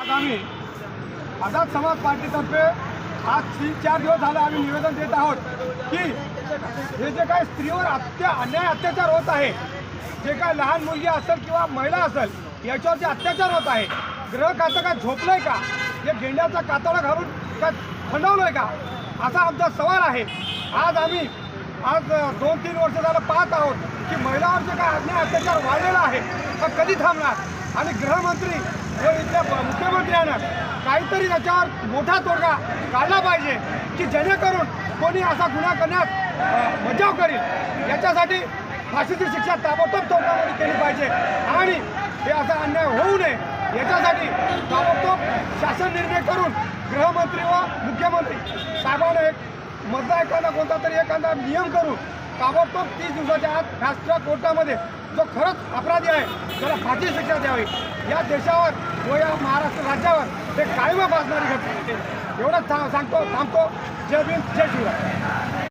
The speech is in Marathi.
आज आम्ही आझाद समाज पार्टीतर्फे आज तीन चार दिवस झाले आम्ही निवेदन देत आहोत की हे जे काही स्त्रीवर अत्या अन्याय अत्याचार होत आहे जे काय लहान मुलगी असेल किंवा महिला असेल याच्यावर जे अत्याचार होत आहे. ग्रह खातं काय झोपलंय का? हे गेंड्याचा कातडा घालून काय आहे का? असा आमचा सवाल आहे. आज आम्ही आज दोन तीन वर्ष झालं पाहत आहोत की महिलावर जे काय अन्याय अत्याचार वाढलेला आहे हा कधी थांबणार? आणि गृहमंत्री व इथल्या ब- काहीतरी त्याच्यावर मोठा तोडगा काढला पाहिजे की जेणेकरून कोणी असा गुन्हा करण्यास बचाव करेल. याच्यासाठी फाशीची शिक्षा ताबडतोब तोडण्यामध्ये केली पाहिजे. आणि हे असा अन्याय होऊ नये. याच्यासाठी ताबडतोब शासन निर्णय करून गृहमंत्री व मुख्यमंत्री साहेबांना एक मधला एखादा कोणता तरी एखादा नियम करून ताबडतोब तीस दिवसाच्या आत फास्ट ट्रॅक कोर्टामध्ये जो खरंच अपराधी आहे त्याला फाशी शिक्षा द्यावी. या देशावर व या महाराष्ट्र राज्यावर ते कायम असणारी घटना एवढंच सांगतो थांबतो. जय भीम जय शिवराय